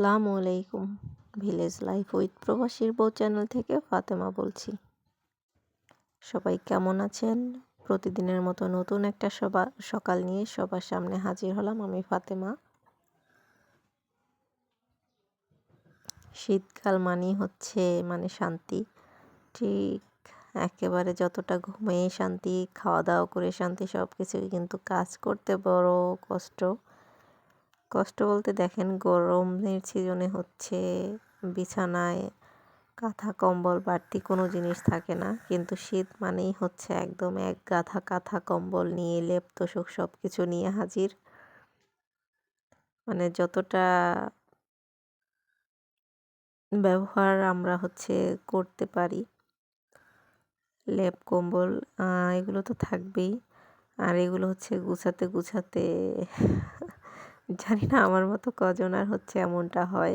আসসালামু আলাইকুম। Village life with প্রবাসীর বউ চ্যানেল থেকে ফাতেমা বলছি। সবাই কেমন আছেন? প্রতিদিনের মতো নতুন একটা সবা, সকাল নিয়ে সবার সামনে হাজির হলাম আমি ফাতেমা। শীতকাল মানেই হচ্ছে মানে শান্তি। ঠিক একেবারে যতটা ঘুমিয়ে শান্তি খাওয়া দাওয়া করে শান্তি সব কিছুই কিন্তু কাজ করতে বড় কষ্ট। কষ্ট বলতে দেখেন গরমের সিজনে হচ্ছে, বিছানায় কাঁথা, কম্বল, বাড়তি কোনো জিনিস থাকে না। কিন্তু শীত মানেই হচ্ছে একদম এক গাথা কাঁথা, কম্বল নিয়ে, লেপ, তোষক সব কিছু নিয়ে হাজির। মানে যতটা ব্যবহার আমরা হচ্ছে করতে পারি, লেপ, কম্বল এগুলো তো থাকবেই। আর এগুলো হচ্ছে গুছাতে গুছাতে জানি না, আমার মতো কজন আর হচ্ছে এমনটা হয়।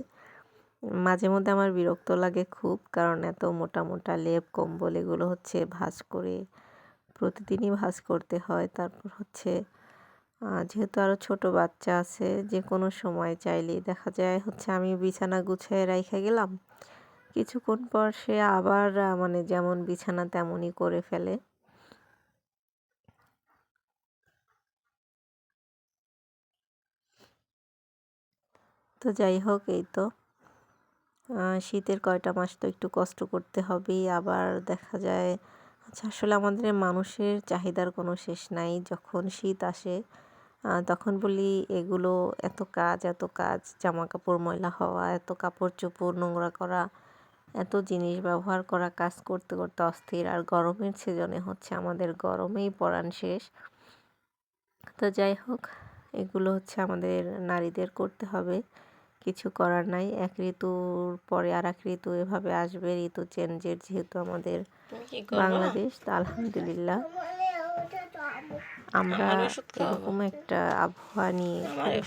মাঝে মধ্যে আমার বিরক্ত লাগে খুব, কারণ এত মোটা মোটা লেপ, কম্বল এগুলো হচ্ছে ভাজ করে প্রতিদিনই ভাজ করতে হয়। তারপর হচ্ছে যেহেতু আরও ছোট বাচ্চা আছে যে কোনো সময় চাইলেই দেখা যায় হচ্ছে আমি বিছানা গুছিয়ে রেখে গেলাম। কিছুক্ষণ পর সে আবার মানে যেমন বিছানা তেমনই করে ফেলে। তো যাই হোক, এই তো। শীতের কয়টা মাস তো একটু কষ্ট করতে হবেই। আবার দেখা যায় আচ্ছা আসলে আমাদের মানুষের চাহিদার কোনো শেষ নাই। যখন শীত আসে তখন বলি এগুলো এত কাজ এত কাজ জামা কাপড় ময়লা হওয়া, এত কাপড় চোপড়, নোংরা করা, এত জিনিস ব্যবহার করা, কাজ করতে করতে অস্থির। আর গরমের সিজনে হচ্ছে আমাদের গরমেই পরাণ শেষ। তো যাই হোক, এগুলো হচ্ছে আমাদের নারীদের করতে হবে। কিছু করার নাই। এক ঋতুর পরে আর এক ঋতু এভাবে আসবে। ঋতু চেঞ্জের যেহেতু আমাদের বাংলাদেশ তা আলহামদুলিল্লাহ। আমরা এরকম একটা আবহাওয়া নিয়ে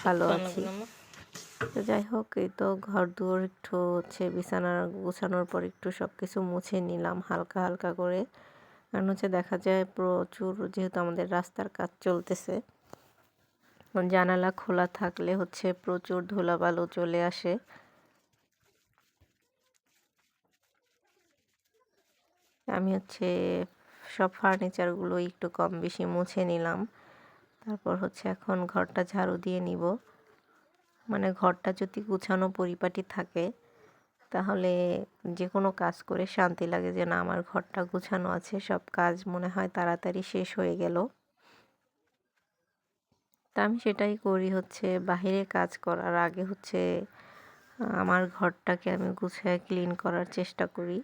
ভালো আছি। তো যাই হোক এই তো ঘর দুয়ার একটু হচ্ছে বিছানা গুছানোর পর একটু সব কিছু মুছে নিলাম হালকা হালকা করে। কারণ হচ্ছে দেখা যায় প্রচুর যেহেতু আমাদের রাস্তার কাজ চলতেছে। জানালা খোলা থাকলে হচ্ছে প্রচুর ধুলাবালু চলে আসে। আমি হচ্ছে সব ফার্নিচারগুলো একটু কম বেশি মুছে নিলাম। তারপর হচ্ছে এখন ঘরটা ঝাড়ু দিয়ে নিব। মানে ঘরটা যদি গুছানো পরিপাটি থাকে, তাহলে যে কোনো কাজ করে শান্তি লাগে যে না, আমার ঘরটা গুছানো আছে, সব কাজ মনে হয় তাড়াতাড়ি শেষ হয়ে গেল। তা আমি সেটাই করি হচ্ছে বাহিরে কাজ করার। আগে হচ্ছে আমার ঘরটাকে আমি গুছিয়ে ক্লিন করার চেষ্টা করি।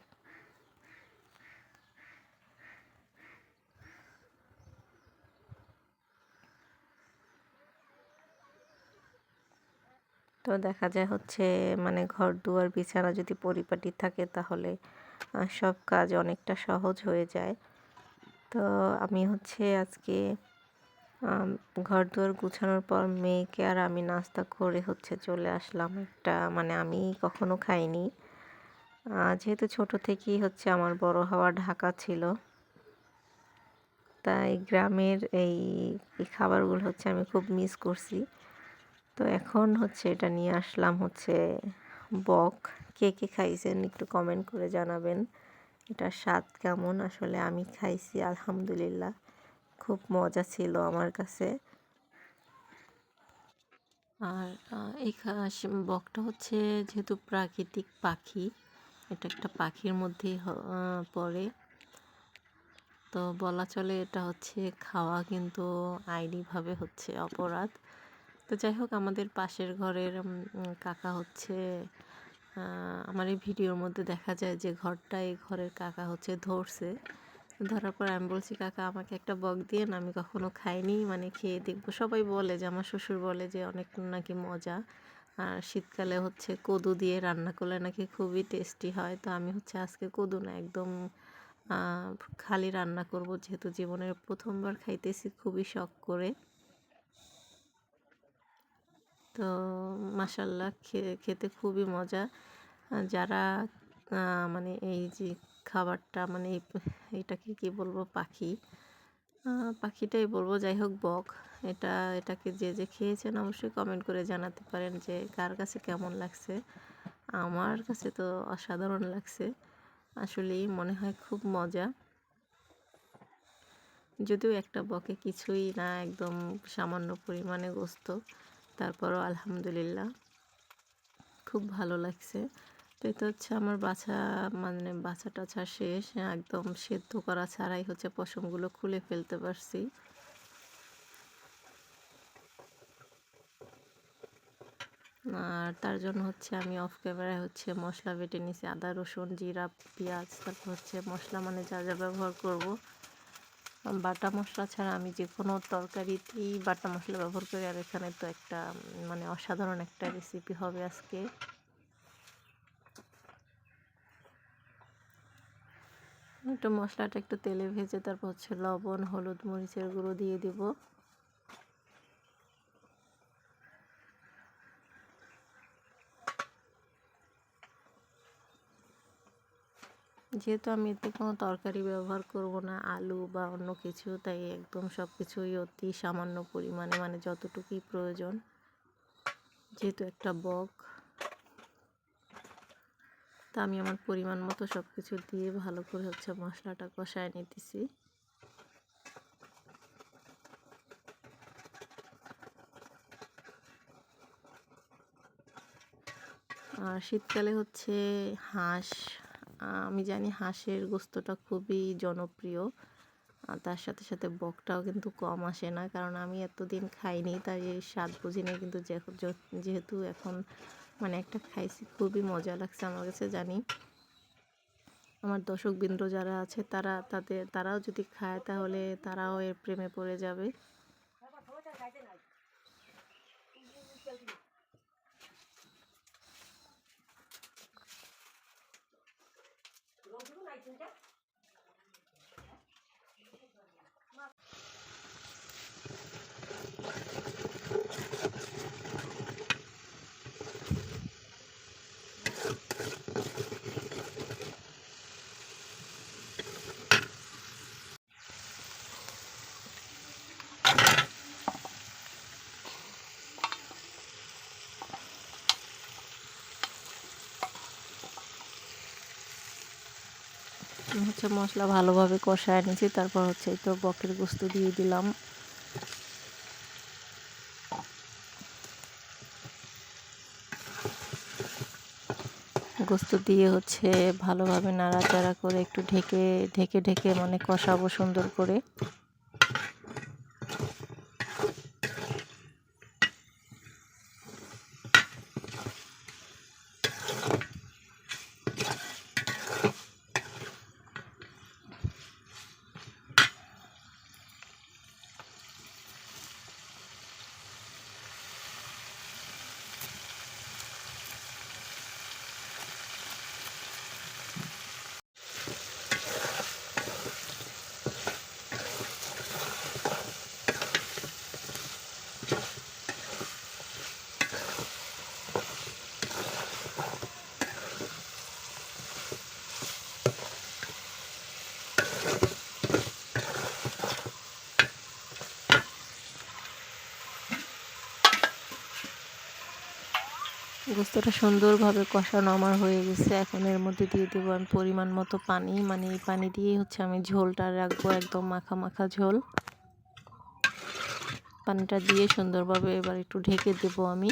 তো দেখা যায় হচ্ছে মানে ঘর দুয়ার বিছানা যদি পরিপাটি থাকে তাহলে সব কাজ অনেকটা সহজ হয়ে যায়। তো আমি হচ্ছে আজকে ঘর দুয়ার গুছানোর পর মেয়েকে আর আমি নাস্তা করে হচ্ছে চলে আসলাম একটা মানে আমি কখনো খাইনি। যেহেতু ছোট থেকেই হচ্ছে আমার বড় হওয়া ঢাকা ছিল, তাই গ্রামের এই খাবারগুলো হচ্ছে আমি খুব মিস করছি। তো এখন হচ্ছে এটা নিয়ে আসলাম হচ্ছে বক। কে কে খাইছেন একটু কমেন্ট করে জানাবেন এটা স্বাদ কেমন? আসলে আমি খাইছি, আলহামদুলিল্লাহ। খুব মজা ছিল আমার কাছে। আর এই বকটা হচ্ছে যেহেতু প্রাকৃতিক পাখি, এটা একটা পাখির মধ্যে পড়ে। তো বলা চলে এটা হচ্ছে খাওয়া কিন্তু আইনিভাবে হচ্ছে অপরাধ। তো যাই হোক, আমাদের পাশের ঘরের কাকা হচ্ছে আমার এই ভিডিওর মধ্যে দেখা যায় যে ঘরটা এই ঘরের কাকা হচ্ছে ধরছে। ধরার পর আমি বলছি, কাকা, আমাকে একটা বক দিয়ে আমি কখনো খাইনি। মানে খেয়ে দেখব। সবাই বলে যে, আমার শ্বশুর বলে যে, অনেক নাকি মজা। আর শীতকালে হচ্ছে কদু দিয়ে রান্না করলে নাকি খুবই টেস্টি হয়। তো আমি হচ্ছে আজকে কদু না, একদম খালি রান্না করব। যেহেতু জীবনের প্রথমবার খাইতেছি, খুবই শখ করে। তো মাসাল্লাহ খেতে খুবই মজা। যারা মানে এই যে খাবারটা মানে এটাকে কি বলব, পাখি। পাখিটাই বলব, যাই হোক বক। এটা, এটাকে যে যে খেয়েছেন অবশ্যই কমেন্ট করে জানাতে পারেন যে, কার কাছে কেমন লাগছে। আমার কাছে তো অসাধারণ লাগছে। আসলেই মনে হয় খুব মজা। যদিও একটা বকে কিছুই না, একদম সামান্য পরিমাণে গোস্ত। তারপরও আলহামদুলিল্লাহ, খুব ভালো লাগছে। তো এটা হচ্ছে আমার বাছা মানে বাছা টাছা শেষ, একদম সেদ্ধ করা ছাড়াই হচ্ছে পশমগুলো খুলে ফেলতে পারছি। আর তার জন্য হচ্ছে আমি অফ ক্যামেরায় হচ্ছে মশলা বেটে নিছি, আদা, রসুন, জিরা, পেঁয়াজ, তারপর হচ্ছে মশলা মানে যা যা ব্যবহার করব। বাটা মশলা ছাড়া আমি যে কোনো তরকারিতেই বাটা মশলা ব্যবহার করি, আর এখানে তো একটা মানে অসাধারণ একটা রেসিপি হবে আজকে। একটু মশলাটা একটু তেলে ভেজে তারপর হচ্ছে লবণ, হলুদ, মরিচের গুঁড়ো দিয়ে দিব। যেহেতু আমি এতে কোনো তরকারি ব্যবহার করব না, আলু বা অন্য কিছু, তাই একদম সব কিছুই অতি সামান্য পরিমাণে মানে যতটুকুই প্রয়োজন, যেহেতু একটা বক। তা আমি আমার পরিমাণ মতো সব কিছু দিয়ে ভালো করে হচ্ছে মশলাটা কষায় নিতেছি। আর শীতকালে হচ্ছে হাঁস আমি জানি হাঁসের গোস্তটা খুবই জনপ্রিয়, আর তার সাথে সাথে বকটাও কিন্তু কম আসে না, কারণ আমি এতদিন খাইনি, তাই এই স্বাদ বুঝিনি কিন্তু যেহেতু এখন মানে একটা খাইছি, খুবই মজা লাগছে আমার কাছে, জানি। আমার দর্শকবৃন্দ যারা আছে, তারা তাদের, তারাও যদি খায়, তাহলে তারাও এর প্রেমে পড়ে যাবে। হচ্ছে মশলা ভালোভাবে কষায় নিয়েছি। তারপর হচ্ছে তো বকের গোস্ত দিয়ে দিলাম। গোস্ত দিয়ে হচ্ছে ভালোভাবে নাড়াচাড়া করে একটু ঢেকে ঢেকে ঢেকে মানে কষাবো সুন্দর করে। গোস্তটা সুন্দরভাবে কষানো আমার হয়ে গেছে। এখন এর মধ্যে দিয়ে দেবো আমি পরিমাণ মতো পানি। মানে এই পানি দিয়েই হচ্ছে আমি ঝোলটা রাখব, একদম মাখা মাখা ঝোল। পানিটা দিয়ে সুন্দরভাবে এবার একটু ঢেকে দেবো আমি।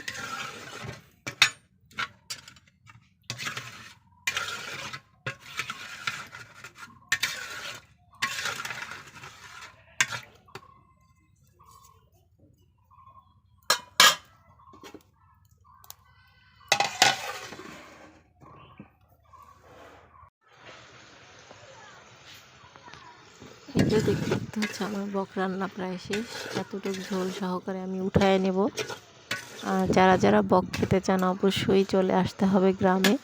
দেখতে দেখতে হচ্ছে আমার বক রান্না প্রায় শেষ। এতটুকু ঝোল সহকারে আমি উঠায় নেব। আর যারা যারা বক খেতে চান, অবশ্যই চলে আসতে হবে গ্রামে।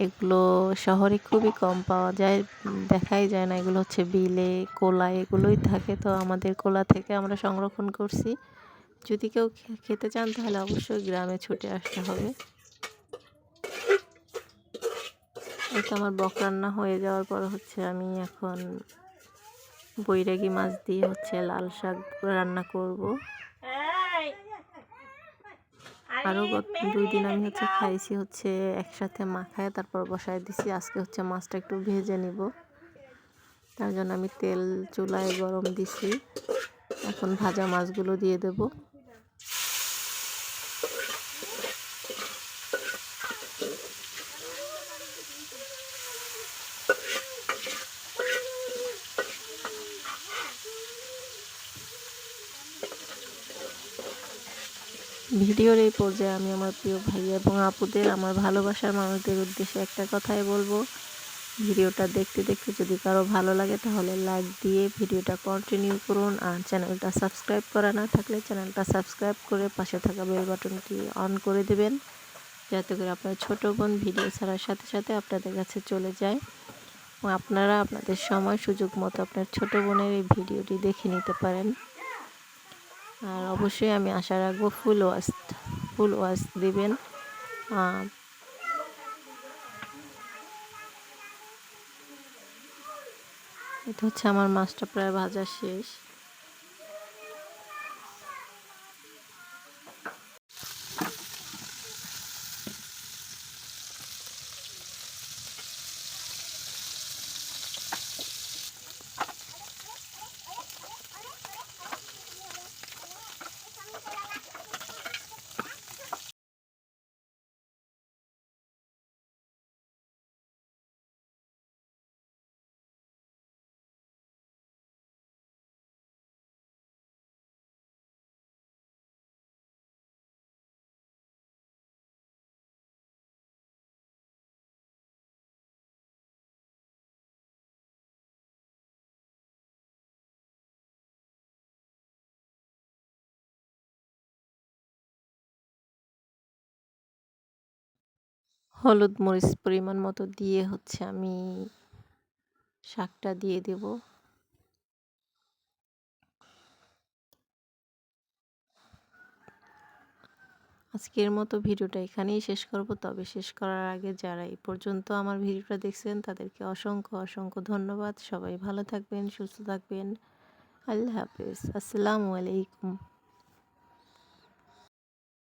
এগুলো শহরে খুবই কম পাওয়া যায়, দেখাই যায় না। এগুলো হচ্ছে বিলে, কোলা, এগুলোই থাকে। তো আমাদের কোলা থেকে আমরা সংরক্ষণ করছি। যদি কেউ খেতে চান, তাহলে অবশ্যই গ্রামে ছুটে আসতে হবে। এটা আমার বক রান্না হয়ে যাওয়ার পর হচ্ছে আমি এখন বৈরাগী মাছ দিয়ে হচ্ছে লাল শাক রান্না করব। আরও গত দুই দিন আমি হচ্ছে খাইছি হচ্ছে একসাথে মাখায় তারপর বসায় দিছি। আজকে হচ্ছে মাছটা একটু ভেজে নিব। তার জন্য আমি তেল চুলায় গরম দিছি। এখন ভাজা মাছগুলো দিয়ে দেব। ভিডিওর এই পর্যায়ে আমি আমার প্রিয় ভাই এবং আপুদের, আমার ভালোবাসার মানুষদের উদ্দেশ্যে একটা কথাই বলব। ভিডিওটা দেখতে দেখতে যদি কারও ভালো লাগে তাহলে লাইক দিয়ে ভিডিওটা কন্টিনিউ করুন আর চ্যানেলটা সাবস্ক্রাইব করা না থাকলে চ্যানেলটা সাবস্ক্রাইব করে পাশে থাকা বেল বাটনটি অন করে দেবেন। যাতে করে আপনার ছোটো বোন ভিডিও ছাড়ার সাথে সাথে আপনাদের কাছে চলে যায়। আপনারা আপনাদের সময় সুযোগ মতো আপনার ছোটো বোনের এই ভিডিওটি দেখে নিতে পারেন। আর অবশ্যই আমি আশা রাখব ফুল ওয়াশ ফুল ওয়াশ দেবেন। এটা হচ্ছে আমার মাছটা প্রায় ভাজা শেষ। হলুদ মরিচ পরিমাণ মতো দিয়ে হচ্ছে আমি শাকটা দিয়ে দেব। আজকের মতো ভিডিওটা এখানেই শেষ করব। তবে শেষ করার আগে যারা এই পর্যন্ত আমার ভিডিওটা দেখছেন, তাদেরকে অসংখ্য অসংখ্য ধন্যবাদ। সবাই ভালো থাকবেন, সুস্থ থাকবেন। আল্লাহ হাফেজ। আসসালামু আলাইকুম।